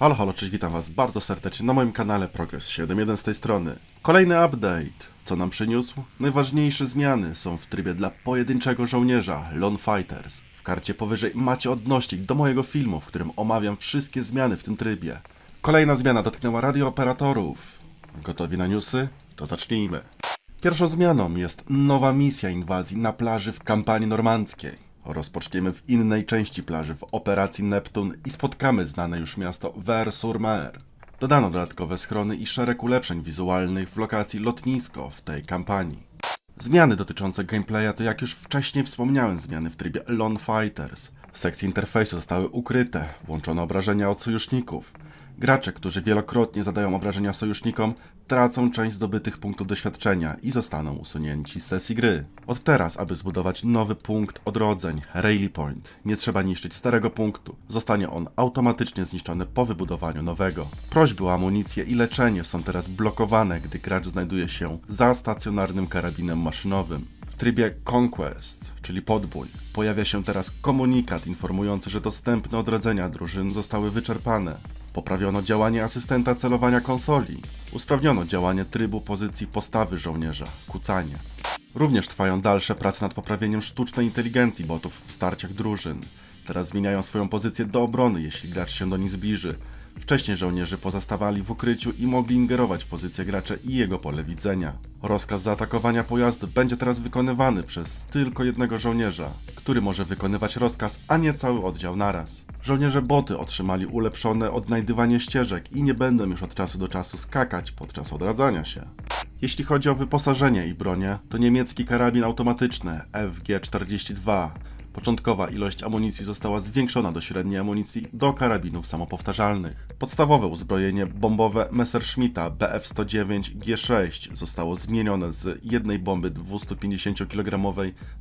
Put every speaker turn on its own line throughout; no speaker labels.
Halo, halo, cześć, witam was bardzo serdecznie na moim kanale Progress 7.1 z tej strony. Kolejny update. Co nam przyniósł? Najważniejsze zmiany są w trybie dla pojedynczego żołnierza, Lone Fighters. W karcie powyżej macie odnośnik do mojego filmu, w którym omawiam wszystkie zmiany w tym trybie. Kolejna zmiana dotknęła radiooperatorów. Gotowi na newsy? To zacznijmy. Pierwszą zmianą jest nowa misja inwazji na plaży w kampanii normandzkiej. Rozpoczniemy w innej części plaży w operacji Neptun i spotkamy znane już miasto Ver-sur-Mer. Dodano dodatkowe schrony i szereg ulepszeń wizualnych w lokacji lotnisko w tej kampanii. Zmiany dotyczące gameplaya to jak już wcześniej wspomniałem zmiany w trybie Lone Fighters. Sekcje interfejsu zostały ukryte, włączono obrażenia od sojuszników. Gracze, którzy wielokrotnie zadają obrażenia sojusznikom, tracą część zdobytych punktów doświadczenia i zostaną usunięci z sesji gry. Od teraz, aby zbudować nowy punkt odrodzeń, Rally Point, nie trzeba niszczyć starego punktu. Zostanie on automatycznie zniszczony po wybudowaniu nowego. Prośby o amunicję i leczenie są teraz blokowane, gdy gracz znajduje się za stacjonarnym karabinem maszynowym. W trybie Conquest, czyli podbój, pojawia się teraz komunikat informujący, że dostępne odrodzenia drużyn zostały wyczerpane. Poprawiono działanie asystenta celowania konsoli. Usprawniono działanie trybu pozycji postawy żołnierza, kucanie. Również trwają dalsze prace nad poprawieniem sztucznej inteligencji botów w starciach drużyn. Teraz zmieniają swoją pozycję do obrony, jeśli gracz się do nich zbliży. Wcześniej żołnierze pozostawali w ukryciu i mogli ingerować w pozycję gracza i jego pole widzenia. Rozkaz zaatakowania pojazdu będzie teraz wykonywany przez tylko jednego żołnierza, który może wykonywać rozkaz, a nie cały oddział naraz. Żołnierze boty otrzymali ulepszone odnajdywanie ścieżek i nie będą już od czasu do czasu skakać podczas odradzania się. Jeśli chodzi o wyposażenie i bronię, to niemiecki karabin automatyczny FG-42 Początkowa ilość amunicji została zwiększona do średniej amunicji do karabinów samopowtarzalnych. Podstawowe uzbrojenie bombowe Messerschmitta BF-109 G6 zostało zmienione z jednej bomby 250 kg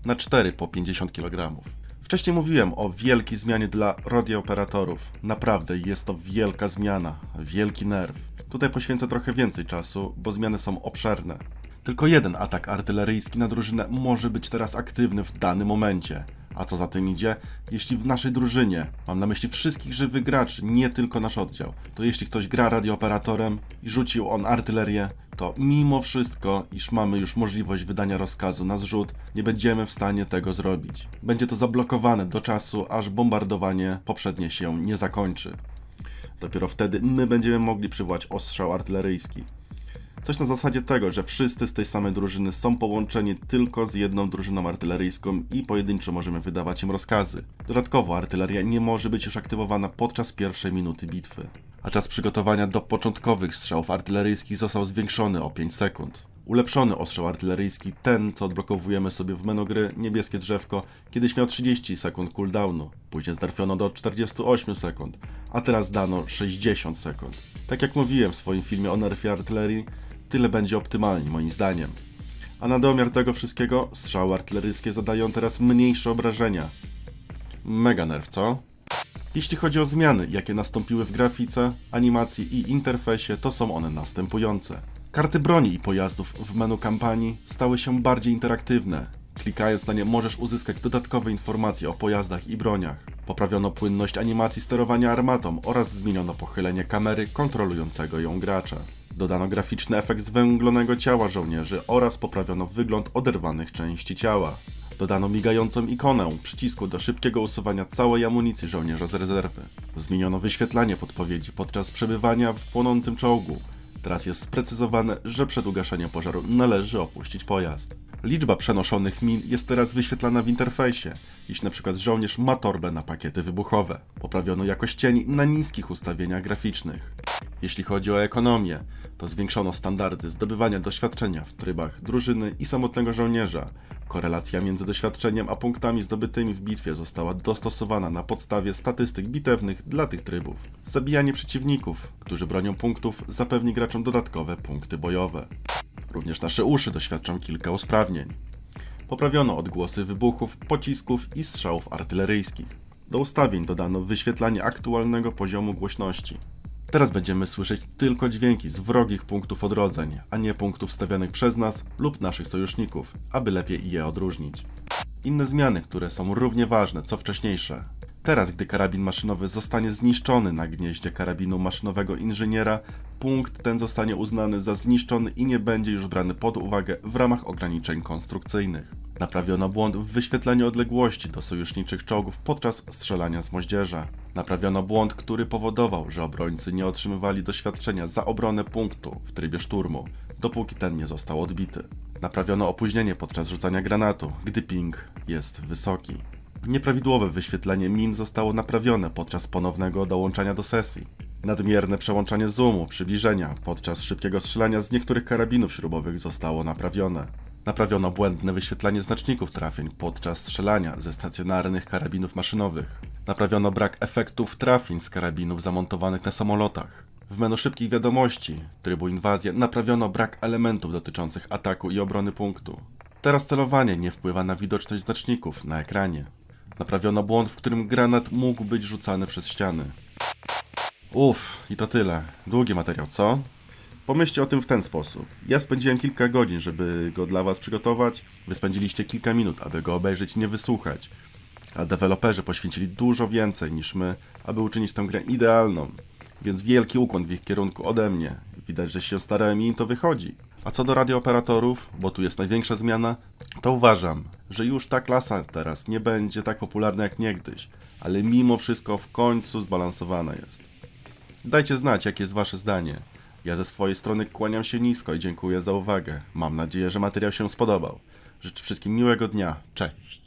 na 4 po 50 kg. Wcześniej mówiłem o wielkiej zmianie dla radiooperatorów. Naprawdę jest to wielka zmiana, wielki nerw. Tutaj poświęcę trochę więcej czasu, bo zmiany są obszerne. Tylko jeden atak artyleryjski na drużynę może być teraz aktywny w danym momencie. A co za tym idzie, jeśli w naszej drużynie, mam na myśli wszystkich żywych graczy, nie tylko nasz oddział, to jeśli ktoś gra radiooperatorem i rzucił on artylerię, to mimo wszystko, iż mamy już możliwość wydania rozkazu na zrzut, nie będziemy w stanie tego zrobić. Będzie to zablokowane do czasu, aż bombardowanie poprzednie się nie zakończy. Dopiero wtedy my będziemy mogli przywołać ostrzał artyleryjski. Coś na zasadzie tego, że wszyscy z tej samej drużyny są połączeni tylko z jedną drużyną artyleryjską i pojedynczo możemy wydawać im rozkazy. Dodatkowo artyleria nie może być już aktywowana podczas pierwszej minuty bitwy. A czas przygotowania do początkowych strzałów artyleryjskich został zwiększony o 5 sekund. Ulepszony ostrzał artyleryjski, ten co odblokowujemy sobie w menu gry, niebieskie drzewko, kiedyś miał 30 sekund cooldownu, później zdarfiono do 48 sekund, a teraz dano 60 sekund. Tak jak mówiłem w swoim filmie o nerfie artylerii, tyle będzie optymalnie moim zdaniem. A na domiar tego wszystkiego strzały artyleryjskie zadają teraz mniejsze obrażenia. Mega nerw, co? Jeśli chodzi o zmiany, jakie nastąpiły w grafice, animacji i interfejsie, to są one następujące. Karty broni i pojazdów w menu kampanii stały się bardziej interaktywne. Klikając na nie możesz uzyskać dodatkowe informacje o pojazdach i broniach. Poprawiono płynność animacji sterowania armatą oraz zmieniono pochylenie kamery kontrolującego ją gracza. Dodano graficzny efekt zwęglonego ciała żołnierzy oraz poprawiono wygląd oderwanych części ciała. Dodano migającą ikonę przycisku do szybkiego usuwania całej amunicji żołnierza z rezerwy. Zmieniono wyświetlanie podpowiedzi podczas przebywania w płonącym czołgu. Teraz jest sprecyzowane, że przed ugaszeniem pożaru należy opuścić pojazd. Liczba przenoszonych min jest teraz wyświetlana w interfejsie, jeśli przykład żołnierz ma torbę na pakiety wybuchowe. Poprawiono jakość cieni na niskich ustawieniach graficznych. Jeśli chodzi o ekonomię, to zwiększono standardy zdobywania doświadczenia w trybach drużyny i samotnego żołnierza. Korelacja między doświadczeniem a punktami zdobytymi w bitwie została dostosowana na podstawie statystyk bitewnych dla tych trybów. Zabijanie przeciwników, którzy bronią punktów, zapewni graczom dodatkowe punkty bojowe. Również nasze uszy doświadczą kilka usprawnień. Poprawiono odgłosy wybuchów, pocisków i strzałów artyleryjskich. Do ustawień dodano wyświetlanie aktualnego poziomu głośności. Teraz będziemy słyszeć tylko dźwięki z wrogich punktów odrodzeń, a nie punktów stawianych przez nas lub naszych sojuszników, aby lepiej je odróżnić. Inne zmiany, które są równie ważne co wcześniejsze. Teraz, gdy karabin maszynowy zostanie zniszczony na gnieździe karabinu maszynowego inżyniera, punkt ten zostanie uznany za zniszczony i nie będzie już brany pod uwagę w ramach ograniczeń konstrukcyjnych. Naprawiono błąd w wyświetleniu odległości do sojuszniczych czołgów podczas strzelania z moździerza. Naprawiono błąd, który powodował, że obrońcy nie otrzymywali doświadczenia za obronę punktu w trybie szturmu, dopóki ten nie został odbity. Naprawiono opóźnienie podczas rzucania granatu, gdy ping jest wysoki. Nieprawidłowe wyświetlenie min zostało naprawione podczas ponownego dołączania do sesji. Nadmierne przełączanie zoomu, przybliżenia podczas szybkiego strzelania z niektórych karabinów śrubowych zostało naprawione. Naprawiono błędne wyświetlanie znaczników trafień podczas strzelania ze stacjonarnych karabinów maszynowych. Naprawiono brak efektów trafień z karabinów zamontowanych na samolotach. W menu szybkich wiadomości trybu inwazja naprawiono brak elementów dotyczących ataku i obrony punktu. Teraz celowanie nie wpływa na widoczność znaczników na ekranie. Naprawiono błąd, w którym granat mógł być rzucany przez ściany. Uff, i to tyle. Długi materiał, co? Pomyślcie o tym w ten sposób. Ja spędziłem kilka godzin, żeby go dla Was przygotować. Wy spędziliście kilka minut, aby go obejrzeć i nie wysłuchać. A deweloperzy poświęcili dużo więcej niż my, aby uczynić tę grę idealną. Więc wielki ukłon w ich kierunku ode mnie. Widać, że się starałem i im to wychodzi. A co do radiooperatorów, bo tu jest największa zmiana, to uważam, że już ta klasa teraz nie będzie tak popularna jak niegdyś, ale mimo wszystko w końcu zbalansowana jest. Dajcie znać, jakie jest Wasze zdanie. Ja ze swojej strony kłaniam się nisko i dziękuję za uwagę. Mam nadzieję, że materiał się spodobał. Życzę wszystkim miłego dnia. Cześć.